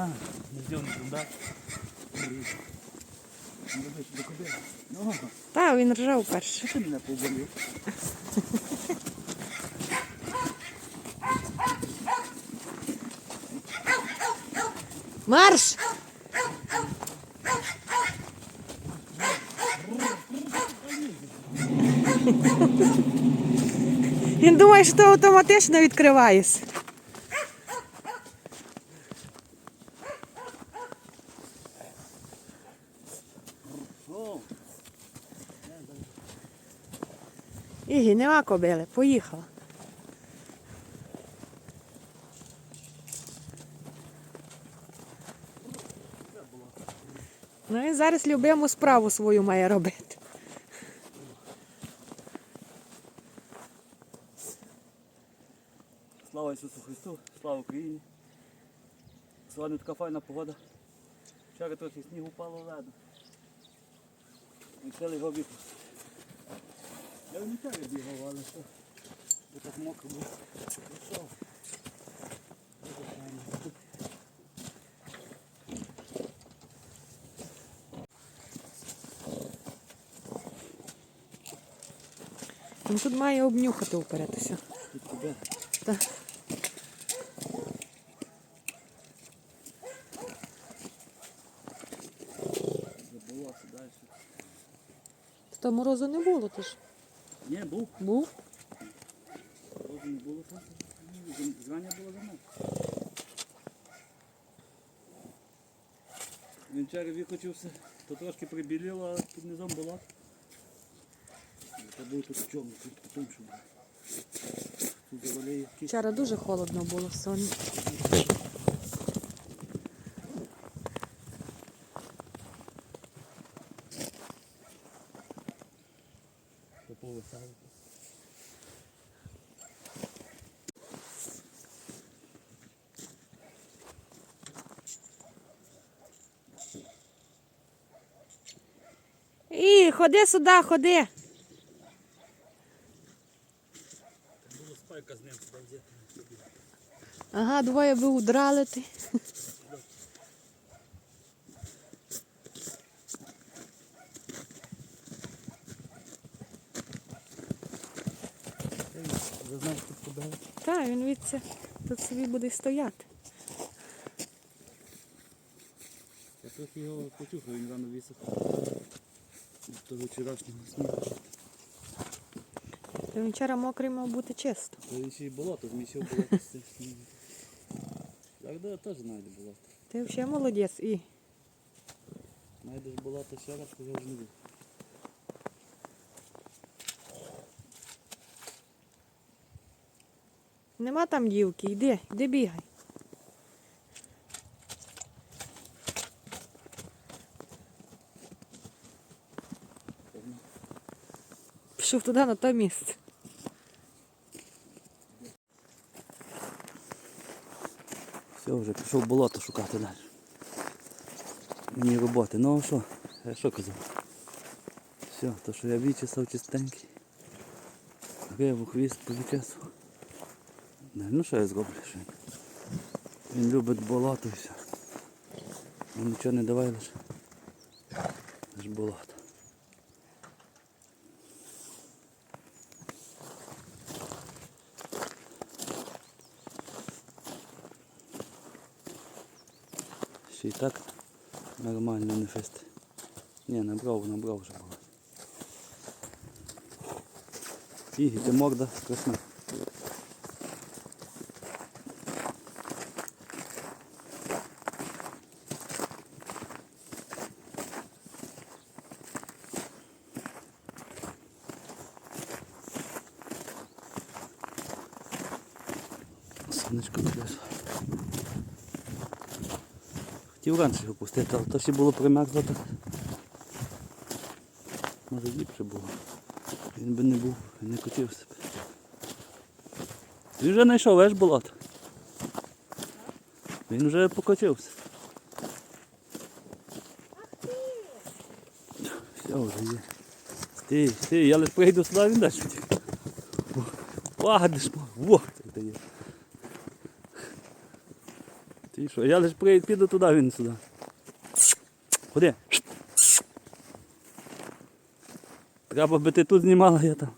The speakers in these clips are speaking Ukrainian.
А, не сделал да? Та, він ржав перший. що ти мене поболів? Марш! Він думає, що ти автоматично відкриваєш. О, Нема кобили, поїхала. Ну і зараз любиму справу свою має робити. Слава Ісусу Христу, слава Україні. Сьогодні така файна погода. Вчора трохи снігу впало. Вирішили його випустити. Я не бігав, але що? Бо так мокро було. Пішов. Тут має обнюхати вперед. Тут тебе. Та. Забулося далі. Та морозу не було, ти ж Ні, був. був. Було що? Ні, Зрання було за мною. Він вчора вихочився, то трошки прибіліло, а під низом була. Це був тут в чому, тут потім що було. Тут. Вчора дуже холодно було сонце. Ходи сюди, ходи. З ним. Ага, двоє би удрали ти. Ви? Так, він відся тут собі буде стояти. Я трохи його почухав, він рано висохав. Того вчорашнього снігу. Та він вчора мокрий мав бути чисто. Та він ще й болото, змісив болото з цих снігів. Так, да, теж знайде болото. Ти взагалі молодець. І. Знайдеш болото ще раз, то я вже не буду. Нема там дівки, йди, йди бігай. Пішов туди на те місце. Все, вже пішов болото шукати далі. Мені роботи. Ну а що? Я що казав? Все, то що я вичесав чистенький. Гриву хвіст повичесав. Не, Ну що я зроблю? Що? він? Любить болото і все. Ну, нічого не давай лише. Лише болото. Ще так так нормально не набрал набрав вже було. Ігі, ти морда красна. Раніше його але то ще було примерзло так. Може ліпше було. Він би не був, не хотів себе. Він вже знайшов, веш болото. Він вже покотився. Все вже є. Ти, ти, я лише прийду сюди, він далі. Ладиш, во, це є. Ти що? Я лише піду туди, він сюди. Ходи. Треба би ти тут знімала, я там.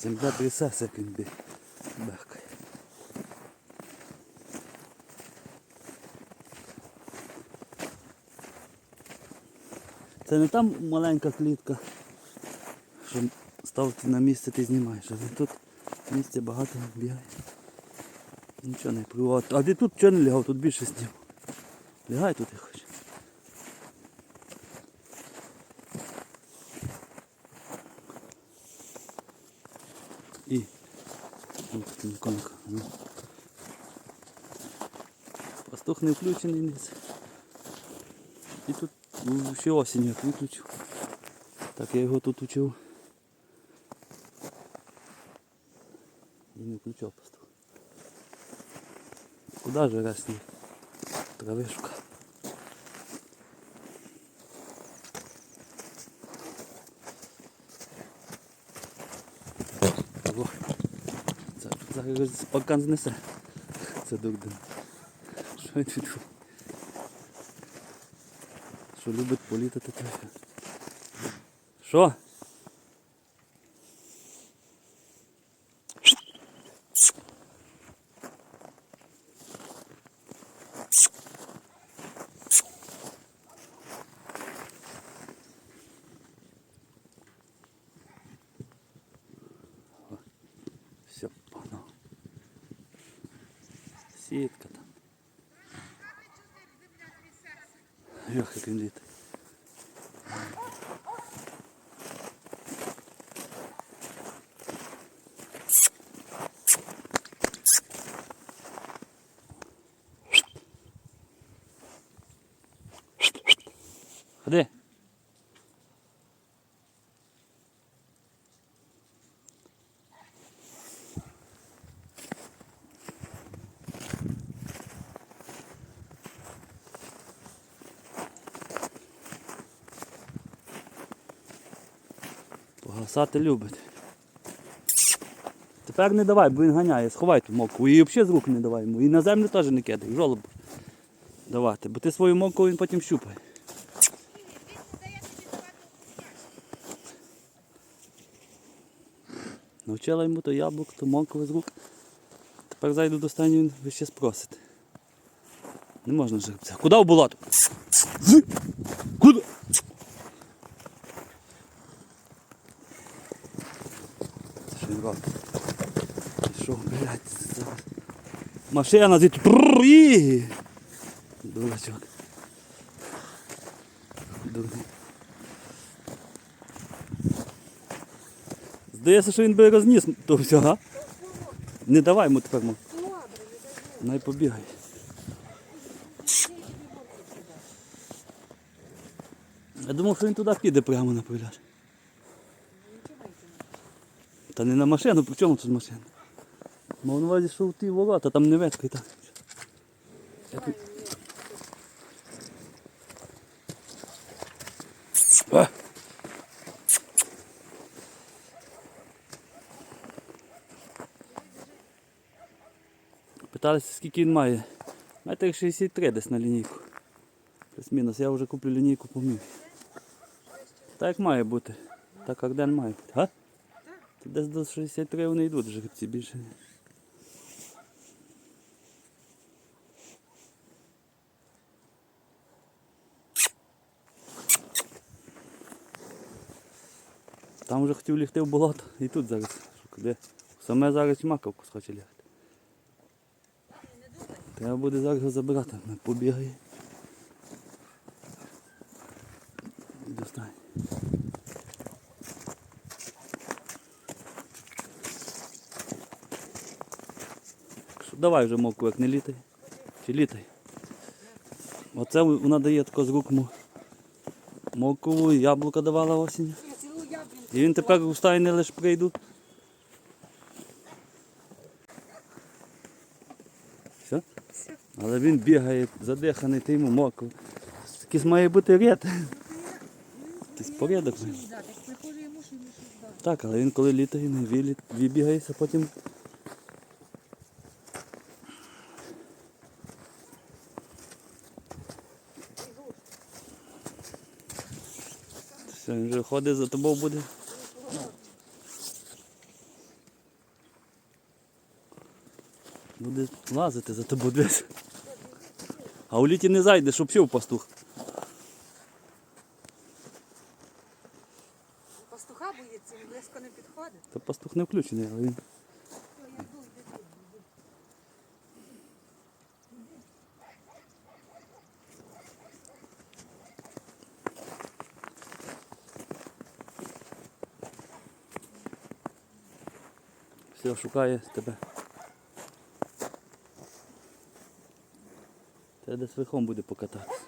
Земля трясеться, як він бі- Це не там маленька клітка, що ставити на місце ти знімаєш, але тут місця багато бігає. Нічого не привод. А ти тут чого не лягав, тут більше снів. Лягай тут і хоч. І. Тут іконка. Ну. Пастух не включений низ. І тут ну, ще осінь як виключив. Так я його тут учив. І не включав пастух. Куда же раз сніг? Трави шукав. Це зараз пакан знесе. Це дурдин. Що він тут? Що любить політати трохи. Що? Все, погнав. Сітка там. Йох, літає. Ходи. Погасати любить. Тепер не давай, бо він ганяє, сховай ту мокру. І взагалі з рук не давай йому. І на землю теж не кидай, жолоб давати, бо ти свою мокру він потім щупає. Навчила йому то яблук, то мокру з рук. Тепер зайду до стані, він ще спросить. Не можна жеребця. Куди в болото? Куди? Це що він робить? Пішов, блядь, зараз. Машина звідти. Дурачок. Дурний. Здається, що він би розніс то все, га? Не давай йому тепер. Най побігай. Я думав, що він туди піде прямо на пляж. Та не на машину, при чому тут машина? Мав на увазі, що в ті ворота, там не ветка і так. Питалися, скільки він має. Метр 63 десь на лінійку. Плюс-мінус, я вже куплю лінійку помів. Так як має бути. Так як день має бути. А? Десь до 63 вони йдуть жеребці більше. Там вже хотів лягти в болото і тут зараз. Куди? Саме зараз маковку схоче лягти. Треба буде зараз його забирати, не побігає. І достань. Давай вже мовку, як не літай. Чи літай. Оце вона дає тако з рук мо- мовку, яблука давала осінь. І він тепер у стайні лише прийдуть. Все? Але він бігає, задиханий, ти йому мокро. Якийсь має бути ряд. Якийсь порядок. Так, але він коли літає, не вибігається, потім. Все, він вже ходить за тобою буде. Буде лазити за тобою десь. А у літі не зайде, щоб ще в пастух. Пастуха боїться, він близько не підходить. Та пастух не включений, але він. Все, шукає тебе. Тебе десь верхом буде покататися.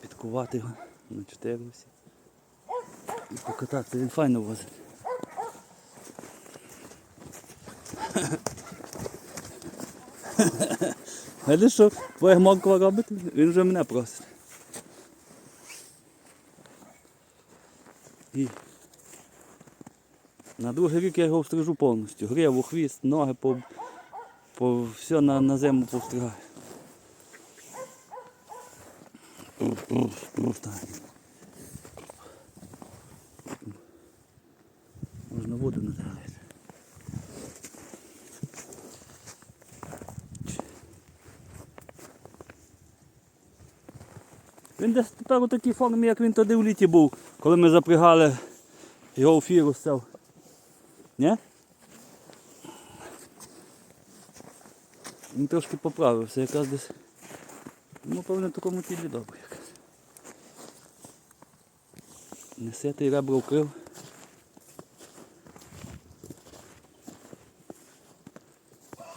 Підкувати його на чотири всі. І покататися, він файно возить. Видиш, що твоя моква робить? Він вже мене просить. І на другий рік я його встрижу повністю. Гриву, хвіст, ноги по, по все на, на зиму повстригаю. Можна воду надавати. Він десь тепер у такій формі, як він тоді в літі був, коли ми запрягали його фіру став. Ні? Він трошки поправився, якраз десь. Ну, певно, в такому тілі добре якраз. Несетий ребра вкрив.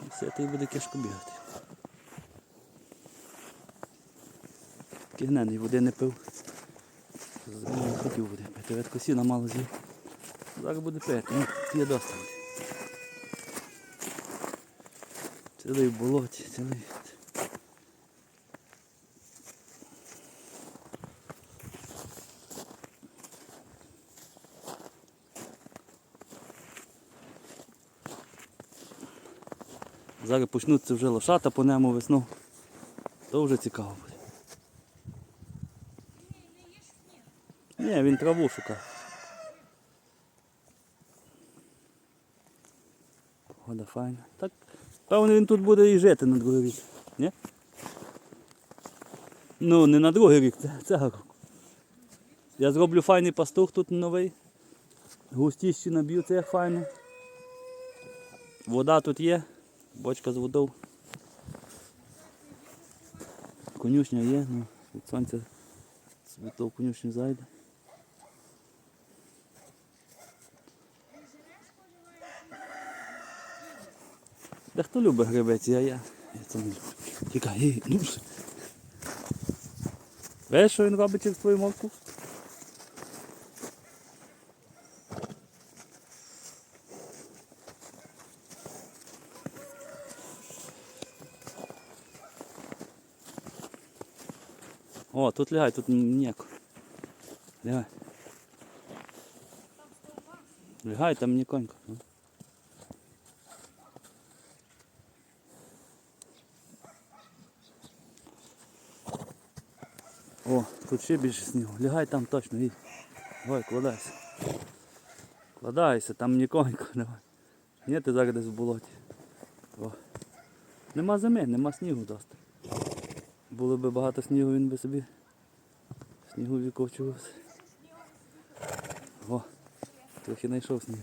Несетий буде кишко бігати. Кигнений води не пив. Зимою не хотів води пити. Редко сіна мало з'їв. Зараз буде пити. Ну, є доста. Цілий болоті, цілий. Зараз почнуться вже лошата по нему весну. То вже цікаво буде. Ні, він траву шукає. Погода файна. Так, певно він тут буде і жити на другий рік. Ні? Ну, не на другий рік, це цього року. Я зроблю файний пастух тут новий. Густіші наб'ю це файно. Вода тут є, бочка з водою. Конюшня є, ну, від сонця світло в конюшню зайде. Да хто любить грибець, я, я. Я це не люблю. Тікай, ей, ну ж. Знаєш, що він робить через твою мовку? О, тут лягай, тут ніяко. Лягай. Лягай, там ніконько. Ну. О, тут ще більше снігу. Лягай там точно, і. Ой, кладайся. Кладайся, там ніконько давай. Ні, ти зараз десь в болоті. О. Нема зими, нема снігу досить. Було б багато снігу, він би собі снігу вікочувався. О, трохи знайшов снігу.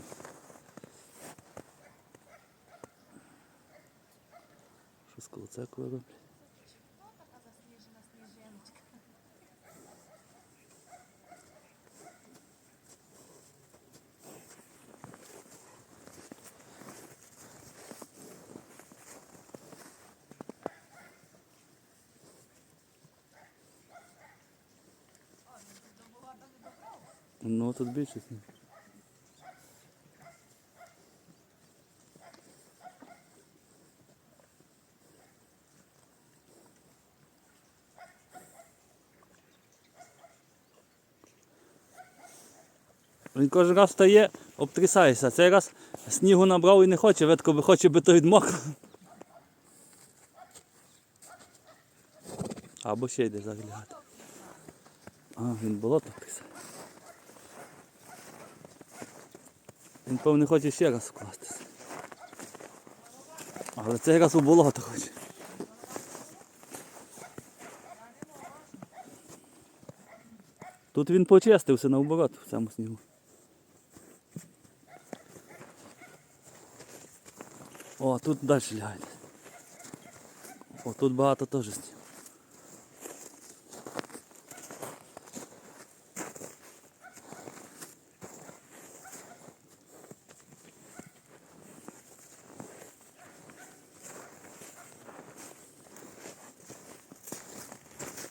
Що з колоцекою роблять? Ну тут більшість. Він кожен раз стає, обтрясається, цей раз снігу набрав і не хоче, ветко би хоче би то відмокло. Або ще йде заглядати. А, він болото трясає. Він певне хоче ще раз вкластися. Але цей раз у болото хоче. Тут він почистився наоборот в цьому снігу. О, тут далі лягають. О, тут багато теж снігу.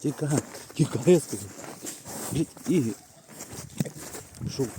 Тікай, тікай, я и Блін,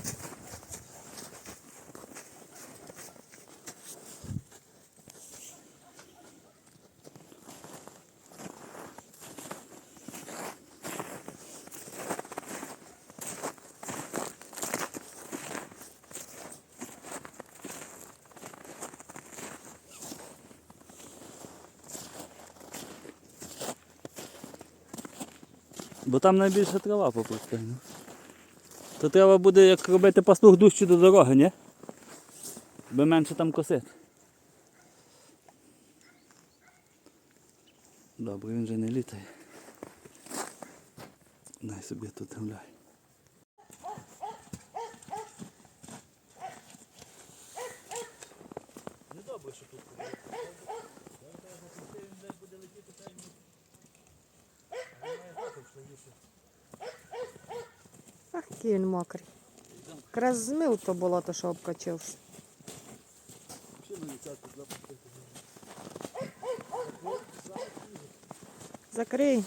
Бо там найбільша трава попустена. То треба буде як робити пастух дужче до дороги, ні? Би менше там косити. Добре, він вже не літає. Най собі тут гуляй. Який він мокрий. Якраз змив то болото, що обкачився. Закрий.